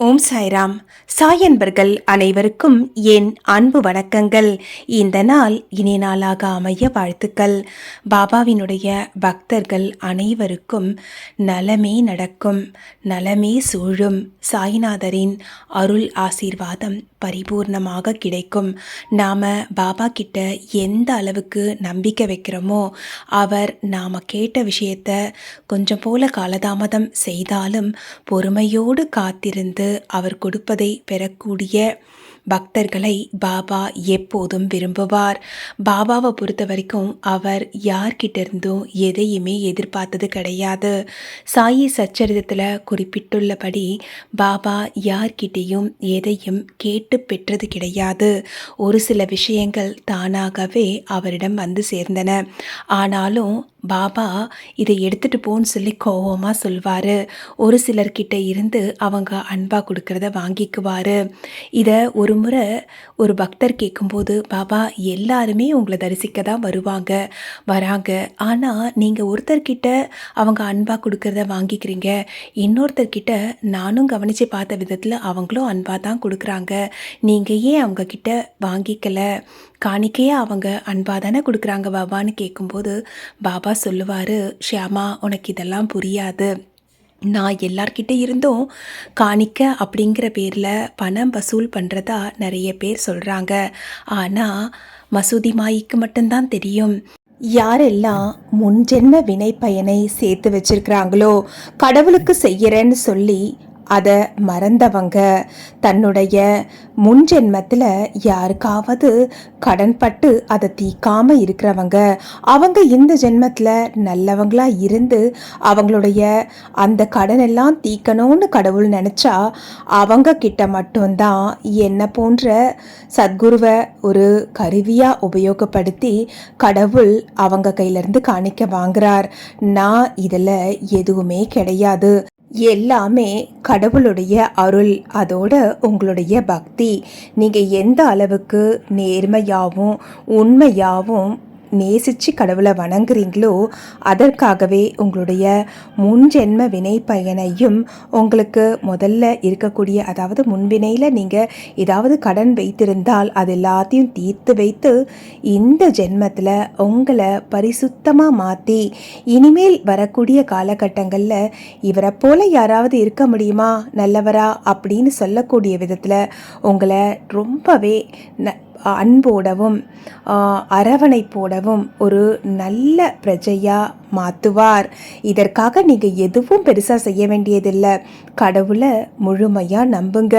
ஓம் சாய்ராம். சாய் அன்பர்கள் அனைவருக்கும் என் அன்பு வணக்கங்கள். இந்த நாள் இனி நாளாக அமைய வாழ்த்துக்கள். பாபாவினுடைய பக்தர்கள் அனைவருக்கும் நலமே நடக்கும் நலமே சூழும். சாய்நாதரின் அருள் ஆசீர்வாதம் பரிபூர்ணமாக கிடைக்கும். நாம் பாபா கிட்ட எந்த அளவுக்கு நம்பிக்கை வைக்கிறோமோ அவர் நாம் கேட்ட விஷயத்த கொஞ்சம் போல காலதாமதம் செய்தாலும் பொறுமையோடு காத்திருந்து அவர் கொடுப்பதை பெறக்கூடிய பக்தர்களை பாபா எப்போதும் விரும்புவார். பாபாவை பொறுத்த வரைக்கும் அவர் யார்கிட்ட இருந்தும் எதையுமே எதிர்பார்த்தது கிடையாது. சாயி சச்சரிதத்தில் குறிப்பிட்டுள்ளபடி பாபா யார்கிட்டேயும் எதையும் கேட்டு பெற்றது கிடையாது. ஒரு சில விஷயங்கள் தானாகவே அவரிடம் வந்து சேர்ந்தன. ஆனாலும் பாபா இதை எடுத்துட்டு போன்னு சொல்லி கோவமாக சொல்வார். ஒரு சிலர்கிட்ட இருந்து அவங்க அன்பாக கொடுக்கறத வாங்கிக்குவார். இதை ஒரு முறை ஒரு பக்தர் கேட்கும்போது பாபா எல்லாருமே உங்களை தரிசிக்க தான் வருவாங்க வராங்க. ஆனால் நீங்கள் ஒருத்தர்கிட்ட அவங்க அன்பாக கொடுக்கறத வாங்கிக்கிறீங்க. இன்னொருத்தர்கிட்ட நானும் கவனித்து பார்த்த விதத்தில் அவங்களும் அன்பாக தான் கொடுக்குறாங்க. நீங்கள் ஏன் அவங்கக்கிட்ட வாங்கிக்கல? காணிக்கையே அவங்க அன்பாக தானே கொடுக்குறாங்க பாபான்னு கேட்கும்போது பாபா சொல்லுவார் ஷியாமா உனக்கு இதெல்லாம் புரியாது. நான் எல்லார்கிட்ட இருந்தும் காணிக்க அப்படிங்கிற பேரில் பணம் வசூல் பண்ணுறதா நிறைய பேர் சொல்கிறாங்க ஆனால் மசூதி மாய்க்கு மட்டும்தான் தெரியும். யாரெல்லாம் முன்ஜென்ம வினை பயனை சேர்த்து வச்சிருக்கிறாங்களோ கடவுளுக்கு செய்யறேன்னு சொல்லி அதை மறந்தவங்க. தன்னுடைய முன் ஜென்மத்தில் யாருக்காவது கடன்பட்டு அதை தீக்காமல் இருக்கிறவங்க. அவங்க இந்த ஜென்மத்தில் நல்லவங்களாக இருந்து அவங்களுடைய அந்த கடன் எல்லாம் தீக்கணும்னு கடவுள் நினச்சா அவங்க கிட்ட மட்டும்தான் என்ன போன்ற சத்குருவை ஒரு கருவியாக உபயோகப்படுத்தி கடவுள் அவங்க கையிலேருந்து காணிக்க வாங்குறார். நான் இதில் எதுவுமே கிடையாது. எல்லாமே கடவுளுடைய அருள் அதோட உங்களுடைய பக்தி. நீங்கள் எந்த அளவுக்கு நேர்மையாகவும் உண்மையாகவும் நேசித்து கடவுளை வணங்குறீங்களோ அதற்காகவே உங்களுடைய முன்ஜென்ம வினை பயனையும் உங்களுக்கு முதல்ல இருக்கக்கூடிய அதாவது முன்வினையில் நீங்கள் ஏதாவது கடன் வைத்திருந்தால் அது எல்லாத்தையும் தீர்த்து வைத்து இந்த ஜென்மத்தில் உங்களை பரிசுத்தமாக மாற்றி இனிமேல் வரக்கூடிய காலகட்டங்களில் இவரை போல யாராவது இருக்க முடியுமா? நல்லவரா? அப்படின்னு சொல்லக்கூடிய விதத்தில் உங்களை ரொம்பவே ந அன்போடவும் அரவணைப்போடவும் ஒரு நல்ல பிரஜையாக மாற்றுவார் இதற்காக நீங்கள் எதுவும் பெருசாக செய்ய வேண்டியதில்லை. கடவுளை முழுமையாக நம்புங்க.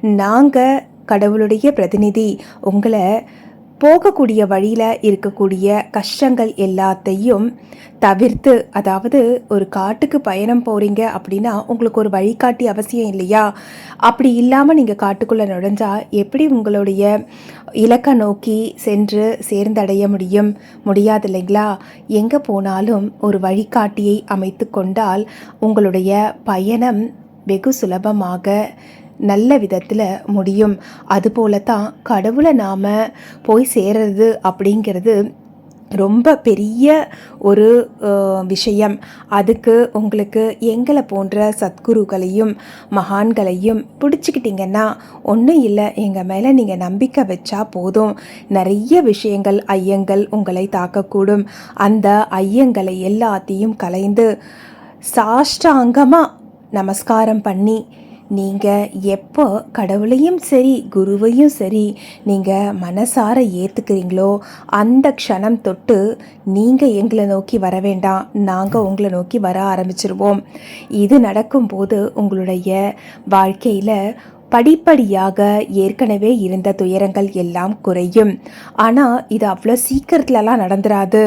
நாங்கள் கடவுளுடைய பிரதிநிதி. உங்களை போகக்கூடிய வழியில் இருக்கக்கூடிய கஷ்டங்கள் எல்லாத்தையும் தவிர்த்து அதாவது ஒரு காட்டுக்கு பயணம் போகிறீங்க அப்படின்னா உங்களுக்கு ஒரு வழிகாட்டி அவசியம் இல்லையா? அப்படி இல்லாமல் நீங்கள் காட்டுக்குள்ளே நுழைஞ்சால் எப்படி உங்களுடைய இலக்கை நோக்கி சென்று சேர்ந்தடைய முடியும்? முடியாது இல்லைங்களா? எங்கே போனாலும் ஒரு வழிகாட்டியை அமைத்து கொண்டால் உங்களுடைய பயணம் வெகு சுலபமாக நல்ல விதத்தில் முடியும். அதுபோல தான் கடவுளை நாம் போய் சேர்றது அப்படிங்கிறது ரொம்ப பெரிய ஒரு விஷயம். அதுக்கு உங்களுக்கு எங்களை போன்ற சத்குருக்களையும் மகான்களையும் பிடிச்சிக்கிட்டிங்கன்னா ஒன்றும் இல்லை எங்கள் மேலே நீங்கள் நம்பிக்கை வச்சா போதும். நிறைய விஷயங்கள் ஐயங்கள் உங்களை தாக்கக்கூடும். அந்த ஐயங்களை எல்லாத்தையும் கலைந்து சாஷ்டாங்கமாக நமஸ்காரம் பண்ணி நீங்கள் எப்போ கடவுளையும் சரி குருவையும் சரி நீங்கள் மனசார ஏற்றுக்கிறீங்களோ அந்த க்ஷணம் தொட்டு நீங்கள் எங்களை நோக்கி வர வேண்டாம். நாங்கள் உங்களை நோக்கி வர ஆரம்பிச்சிருவோம். இது நடக்கும்போது உங்களுடைய வாழ்க்கையில் படிப்படியாக ஏற்கனவே இருந்த துயரங்கள் எல்லாம் குறையும். ஆனால் இது அவ்வளோ சீக்கிரத்துலலாம் நடந்துராது.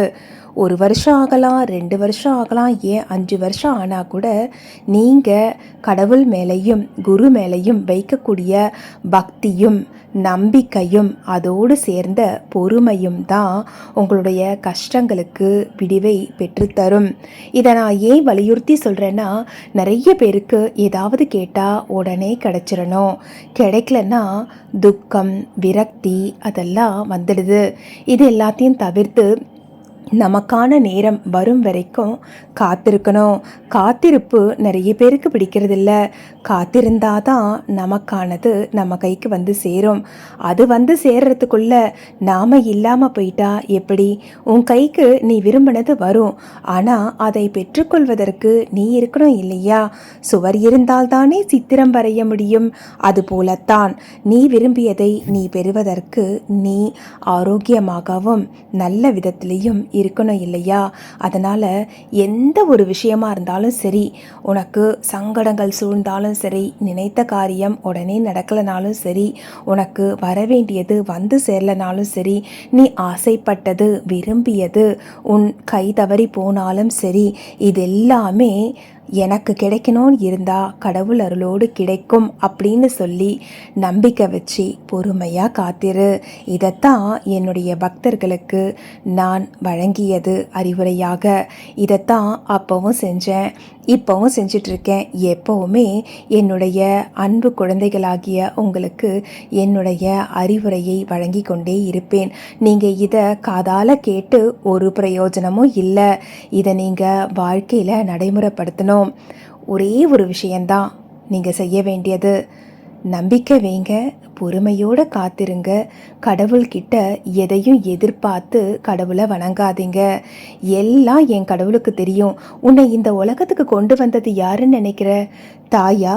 ஒரு வருஷம் ஆகலாம் ரெண்டு வருஷம் ஆகலாம் ஏன் அஞ்சு வருஷம் ஆனால் கூட நீங்கள் கடவுள் மேலேயும் குரு மேலேயும் வைக்கக்கூடிய பக்தியும் நம்பிக்கையும் அதோடு சேர்ந்த பொறுமையும் தான் உங்களுடைய கஷ்டங்களுக்கு விடிவை பெற்றுத்தரும். இதை நான் ஏன் வலியுறுத்தி சொல்கிறேன்னா நிறைய பேருக்கு ஏதாவது கேட்டால் உடனே கிடச்சிடணும் கிடைக்கலன்னா துக்கம் விரக்தி அதெல்லாம் வந்துடுது. இது எல்லாத்தையும் தவிர்த்து நமக்கான நேரம் வரும் வரைக்கும் காத்திருக்கணும். காத்திருப்பு நிறைய பேருக்கு பிடிக்கிறதில்ல. காத்திருந்தாதான் நமக்கானது நம்ம கைக்கு வந்து சேரும். அது வந்து சேர்றதுக்குள்ள நாம் இல்லாமல் போயிட்டா எப்படி? உன் கைக்கு நீ விரும்பினது வரும். ஆனால் அதை பெற்றுக்கொள்வதற்கு நீ இருக்கணும் இல்லையா? சுவர் இருந்தால்தானே சித்திரம் வரைய முடியும். அதுபோலத்தான் நீ விரும்பியதை நீ பெறுவதற்கு நீ ஆரோக்கியமாகவும் நல்ல விதத்திலையும் இருக்கணும் இல்லையா? அதனால் எந்த ஒரு விஷயமா இருந்தாலும் சரி உனக்கு சங்கடங்கள் சூழ்ந்தாலும் சரி நினைத்த காரியம் உடனே நடக்கலைனாலும் சரி உனக்கு வர வேண்டியது வந்து சேரலனாலும் சரி நீ ஆசைப்பட்டது விரும்பியது உன் கை தவறி போனாலும் சரி இது எல்லாமே எனக்கு கிடைக்கணும்னு இருந்தால் கடவுள் அருளோடு கிடைக்கும் அப்படின்னு சொல்லி நம்பிக்கை வச்சு பொறுமையாக காத்திரு. இதைத்தான் என்னுடைய பக்தர்களுக்கு நான் வழங்கியது அறிவுரையாக. இதைத்தான் அப்போவும் செஞ்சேன் இப்போவும் செஞ்சிட்ருக்கேன் எப்போவுமே என்னுடைய அன்பு குழந்தைகளாகிய உங்களுக்கு என்னுடைய அறிவுரையை வழங்கி கொண்டே இருப்பேன். நீங்கள் இதை காதால் கேட்டு ஒரு பிரயோஜனமும் இல்லை. இதை நீங்கள் வாழ்க்கையில் நடைமுறைப்படுத்தணும். ஒரே ஒரு விஷயந்தான். நீங்கள் செய்ய வேண்டியது நம்பிக்கை வைங்க பொறுமையோடு காத்திருங்க. கடவுள்கிட்ட எதையும் எதிர்பார்த்து கடவுளை வணங்காதீங்க. எல்லாம் என் கடவுளுக்கு தெரியும். உன்னை இந்த உலகத்துக்கு கொண்டு வந்தது யாருன்னு நினைக்கிற? தாயா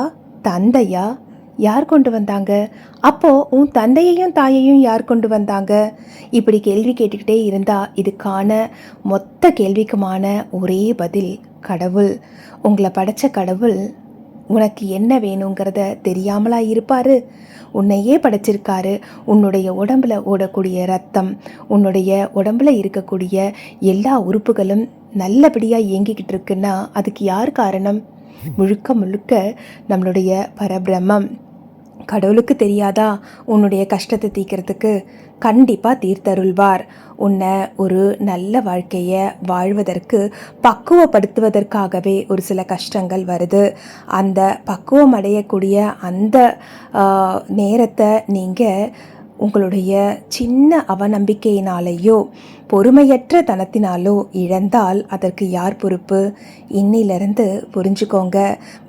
தந்தையா? யார் கொண்டு வந்தாங்க? அப்போ உன் தந்தையையும் தாயையும் யார் கொண்டு வந்தாங்க? இப்படி கேள்வி கேட்டுக்கிட்டே இருந்தா இதுக்கான மொத்த கேள்விக்குமான ஒரே பதில் கடவுள் உங்களை படைச்ச கடவுள் உனக்கு என்ன வேணுங்கிறத தெரியாமலா இருப்பாரு? உன்னையே படைச்சிருக்காரு. உன்னுடைய உடம்புல ஓடக்கூடிய ரத்தம் உன்னுடைய உடம்புல இருக்கக்கூடிய எல்லா உறுப்புகளும் நல்லபடியாக இயங்கிக்கிட்டு இருக்குன்னா அதுக்கு யார் காரணம்? முழுக்க முழுக்க நம்மளுடைய பரபிரம்மம். கடவுளுக்கு தெரியாதா? உன்னுடைய கஷ்டத்தை தீக்கிறதுக்கு கண்டிப்பாக தீர்த்தருள்வார். உன்னை ஒரு நல்ல வாழ்க்கையை வாழ்வதற்கு பக்குவப்படுத்துவதற்காகவே ஒரு சில கஷ்டங்கள் வருது. அந்த பக்குவம் அடையக்கூடிய அந்த நேரத்தை நீங்கள் உங்களுடைய சின்ன அவநம்பிக்கையினாலேயோ பொறுமையற்ற தனத்தினாலோ இழந்தால் அதற்கு யார் பொறுப்பு? இன்னிலிருந்து புரிஞ்சுக்கோங்க.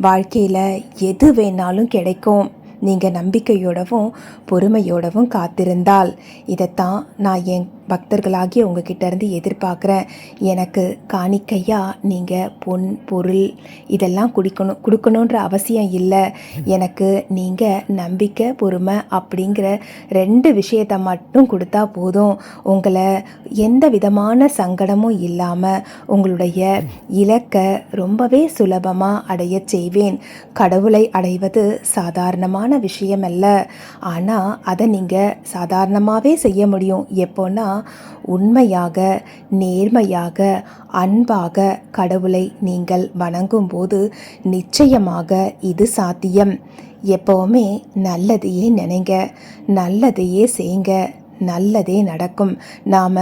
வாழ்க்கையில் எது வேணாலும் கிடைக்கும். நீங்கள் நம்பிக்கையோடவும் பொறுமையோடவும் காத்திருந்தால். இதைத்தான் நான் என் பக்தர்களாகிய உங்ககிட்ட இருந்து எதிர்பார்க்குறேன். எனக்கு காணிக்கையாக நீங்கள் பொன் பொருள் இதெல்லாம் குடிக்கணும் கொடுக்கணுன்ற அவசியம் இல்லை. எனக்கு நீங்கள் நம்பிக்கை பொறுமை அப்படிங்கிற ரெண்டு விஷயத்தை மட்டும் கொடுத்தா போதும். உங்களை எந்த விதமான சங்கடமும் இல்லாமல் உங்களுடைய இலக்கை ரொம்பவே சுலபமாக அடைய செய்வேன். கடவுளை அடைவது சாதாரணமான விஷயம் அல்ல ஆனால் அதை நீங்கள் சாதாரணமாகவே செய்ய முடியும். எப்போன்னா உண்மையாக நேர்மையாக அன்பாக கடவுளை நீங்கள் வணங்கும்போது நிச்சயமாக இது சாத்தியம். எப்போவுமே நல்லதையே நினைங்க நல்லதையே செய்யுங்க நல்லதே நடக்கும். நாம்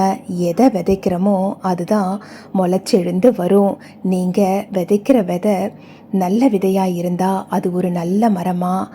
எதை விதைக்கிறோமோ அதுதான் முளைச்செழுந்து வரும். நீங்கள் விதைக்கிற விதை நல்ல விதையாக இருந்தால் அது ஒரு நல்ல மரமாக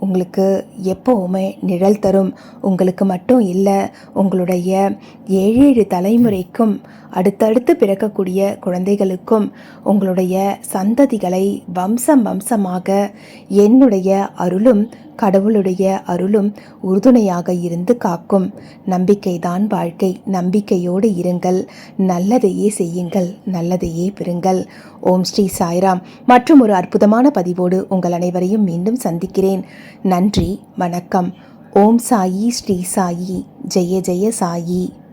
உங்களுக்கு எப்போவுமே நிழல் தரும். உங்களுக்கு மட்டும் இல்லை உங்களுடைய ஏழேழு தலைமுறைக்கும் அடுத்தடுத்து பிறக்கக்கூடிய குழந்தைகளுக்கும் உங்களுடைய சந்ததிகளை வம்சம் வம்சமாக என்னுடைய அருளும் கடவுளுடைய அருளும் உறுதுணையாக இருந்து காக்கும். நம்பிக்கைதான் வாழ்க்கை. நம்பிக்கையோடு இருங்கள். நல்லதையே செய்யுங்கள். நல்லதையே பெறுங்கள். ஓம் ஸ்ரீ சாய்ராம். மற்றும் ஒரு அற்புதமான பதிவோடு உங்கள் அனைவரையும் மீண்டும் சந்திக்கிறேன். நன்றி. வணக்கம். ஓம் சாயி ஸ்ரீ சாயி. ஜெய ஜெய சாயி.